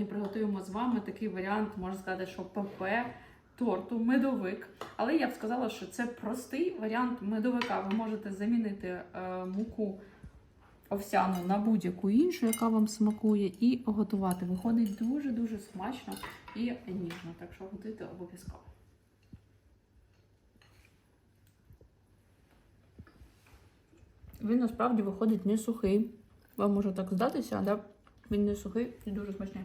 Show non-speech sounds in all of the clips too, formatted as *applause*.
І приготуємо з вами такий варіант, можна сказати, що ПП торту, медовик. Але я б сказала, що це простий варіант медовика. Ви можете замінити е, муку овсяну на будь-яку іншу, яка вам смакує, і готувати. Виходить дуже-дуже смачно і ніжно. Так що готуйте обов'язково. Він насправді виходить не сухий. Вам може так здатися, але він не сухий і дуже смачний.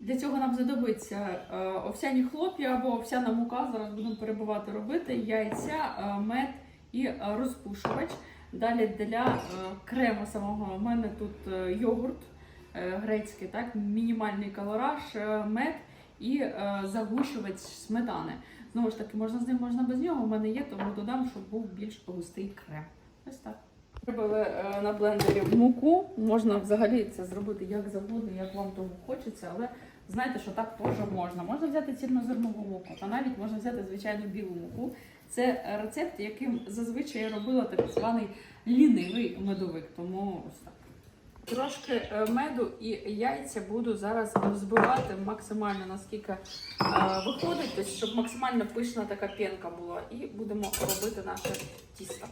Для цього нам знадобиться е, овсяні хлоп'я або овсяна мука. Зараз будемо перебувати робити яйця, е, мед і е, розпушувач. Далі для крему самого у мене тут йогурт грецький, так, мінімальний калораж, мед і загущувач сметани. Знову ж таки, можна з ним, можна без нього. У мене є, тому додам, щоб був більш густий крем. Ось так. Зробили е, на блендері муку. Можна взагалі це зробити як завгодно, як вам того хочеться, але знаєте, що так теж можна. Можна взяти цільнозернову муку, а навіть можна взяти звичайну білу муку. Це рецепт, яким зазвичай робила так званий лінивий медовик. Тому ось так. Трошки е, меду і яйця буду зараз збивати максимально наскільки е, виходить, тобто, щоб максимально пишна така пінка була. І будемо робити наше тісто.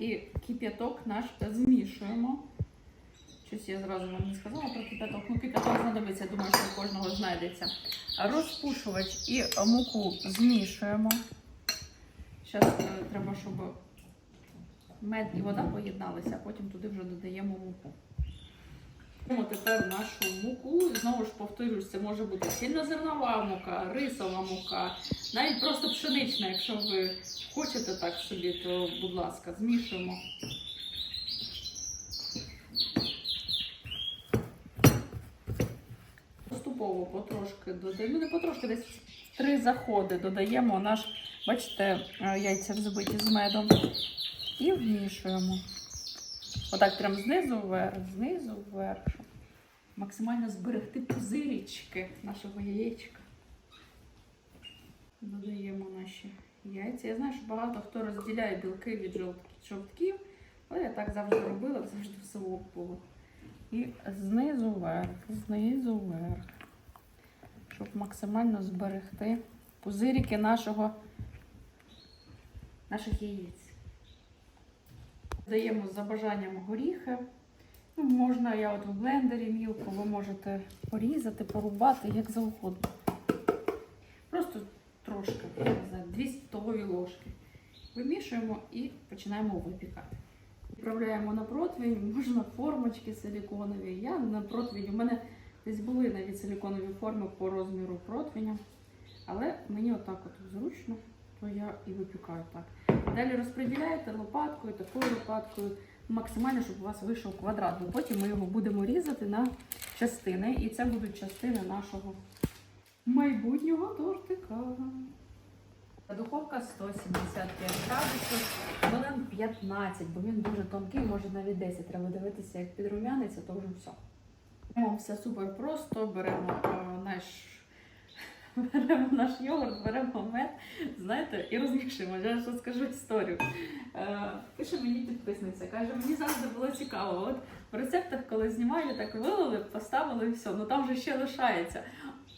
І кип'яток наш змішуємо. Щось я зразу вам не сказала про кип'яток. Ну, кип'яток знадобиться, думаю, що у кожного знайдеться. Розпушувач і муку змішуємо. Зараз треба, щоб мед і вода поєдналися, а потім туди вже додаємо муку. Беремо тепер нашу муку. Знову ж повторюсь, це може бути цільнозернова мука, рисова мука, навіть просто пшенична, якщо ви хочете так собі, то будь ласка, змішуємо. Поступово потрошки додаємо, ну не потрошки, десь три заходи додаємо наш, бачите, е, яйця взбиті з медом і вмішуємо. Отак прям знизу вверх, знизу вверх, максимально зберегти пузирічки нашого яєчка. Додаємо наші яйця. Я знаю, що багато хто розділяє білки від жовтків, але я так завжди робила, завжди все було. І знизу вверх, знизу вверх, щоб максимально зберегти пузиріки нашого, наших яєць. Даємо за бажанням горіхи. Ну, можна, я от в блендері мілко, ви можете порізати, порубати, як завгодно. Знаю, 2 столові ложки. Вимішуємо і починаємо випікати. Відправляємо на противень, можна формочки силіконові. Я на противень, у мене десь були навіть силіконові форми по розміру противня. Але мені отак от зручно, то я і випікаю так. Далі розподіляєте лопаткою, такою лопаткою, максимально, щоб у вас вийшов квадрат. Бо потім ми його будемо різати на частини, і це будуть частини нашого майбутнього тортика. Духовка 175 градусів, хвилин 15, бо він дуже тонкий, може навіть 10. Треба дивитися, як підрумяниться, то вже все. Беремо все супер просто, беремо е, наш, *laughs* беремо наш йогурт, беремо мед, знаєте, і розмішуємо. Я ж скажу історію. Е, пише мені підписниця, каже, мені завжди було цікаво. От в рецептах, коли знімаю, так вилили, поставили і все. Ну там вже ще лишається.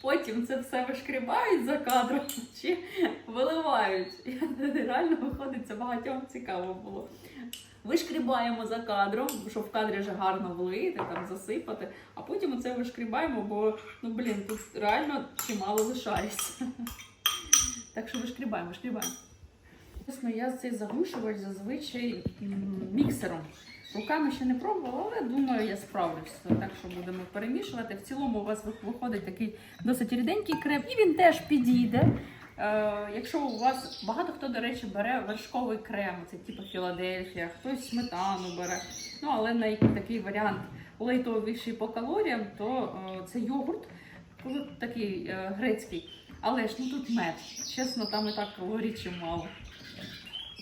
Потім це все вишкрібають за кадром чи виливають. Реально виходить, це багатьом цікаво було. Вишкрібаємо за кадром, щоб в кадрі вже гарно влити, там засипати, а потім оце вишкрібаємо, бо ну блін, тут реально чимало лишається. Так що вишкрібаємо, вишкрібаємо. Чесно, я цей заглушувач зазвичай міксером. Руками ще не пробувала, але думаю, я справлюся. Так що будемо перемішувати. В цілому у вас виходить такий досить ріденький крем, і він теж підійде. Е, якщо у вас багато хто, до речі, бере вершковий крем, це типу Філадельфія, хтось сметану бере. Ну, але на такий варіант лейтовіший по калоріям, то е, це йогурт, такий е, грецький. Але ж ну тут мед. Чесно, там і так калорій чимало.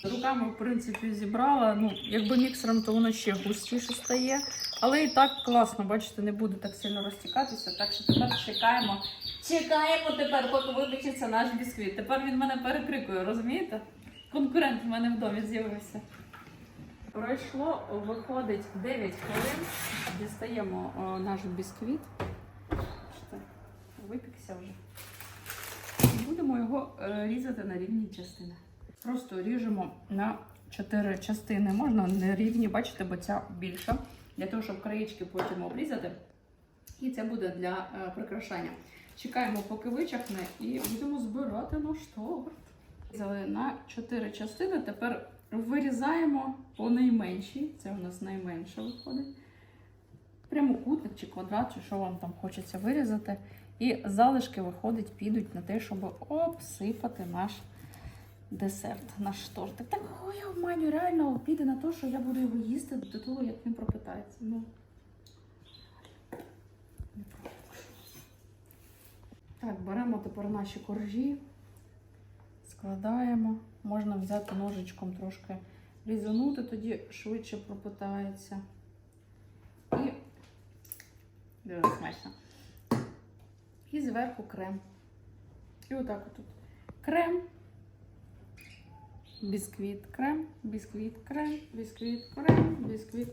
Руками, в принципі, зібрала. Ну, якби міксером, то воно ще густіше стає. Але і так класно, бачите, не буде так сильно розтікатися. Так що тепер чекаємо. Чекаємо тепер, поки випечеться наш бісквіт. Тепер він мене перекрикує, розумієте? Конкурент в мене в домі з'явився. Пройшло, виходить 9 хвилин. Дістаємо о, наш бісквіт. Випікся вже. І будемо його е, різати на рівні частини. Просто ріжемо на 4 частини. Можна не рівні, бачите, бо ця більша. Для того, щоб краєчки потім обрізати. І це буде для е, прикрашання. Чекаємо, поки вичахне, і будемо збирати наш торт. На 4 частини. Тепер вирізаємо по найменшій. Це у нас найменше виходить. Прямокутник чи квадрат, чи що вам там хочеться вирізати. І залишки виходить, підуть на те, щоб обсипати наш десерт, наш тортик. Так о, я обманю, реально піде на те, що я буду його їсти до того, як він пропитається. Ну. Так, беремо тепер наші коржі, складаємо. Можна взяти ножичком трошки різанути, тоді швидше пропитається. І дуже смачно. І зверху крем. І отак отут. Крем, бісквіт, крем, бісквіт, крем, бісквіт, крем, бісквіт.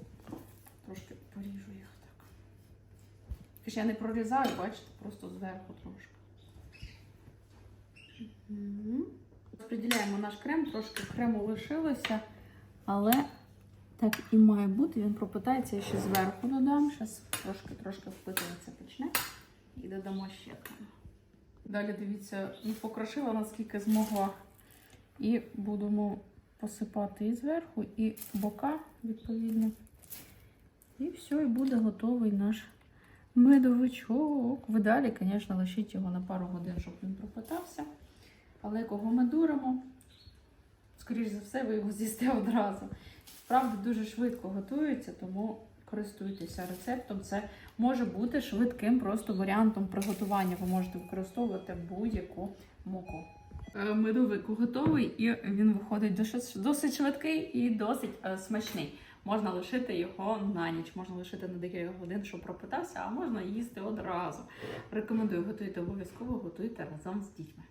Трошки поріжу їх так. Тільки я не прорізаю, бачите, просто зверху трошки. Розподіляємо наш крем, трошки крему лишилося, але так і має бути. Він пропитається я ще зверху додам. Зараз трошки трошки впитуватися почне. І додамо ще крем. Далі дивіться, ну, покрошила наскільки змогла. І будемо посипати і зверху, і бока відповідно. І все, і буде готовий наш медовичок. Ви далі, звісно, лишіть його на пару годин, щоб він пропитався. Але кого ми дуримо, скоріш за все, ви його з'їсте одразу. Правда, дуже швидко готується, тому користуйтеся рецептом. Це може бути швидким просто варіантом приготування. Ви можете використовувати будь-яку муку. Е, Медовик готовий, і він виходить досить- швидкий і досить е, смачний. Можна лишити його на ніч, можна лишити на декілька годин, щоб пропитався, а можна їсти одразу. Рекомендую готуйте обов'язково, готуйте разом з дітьми.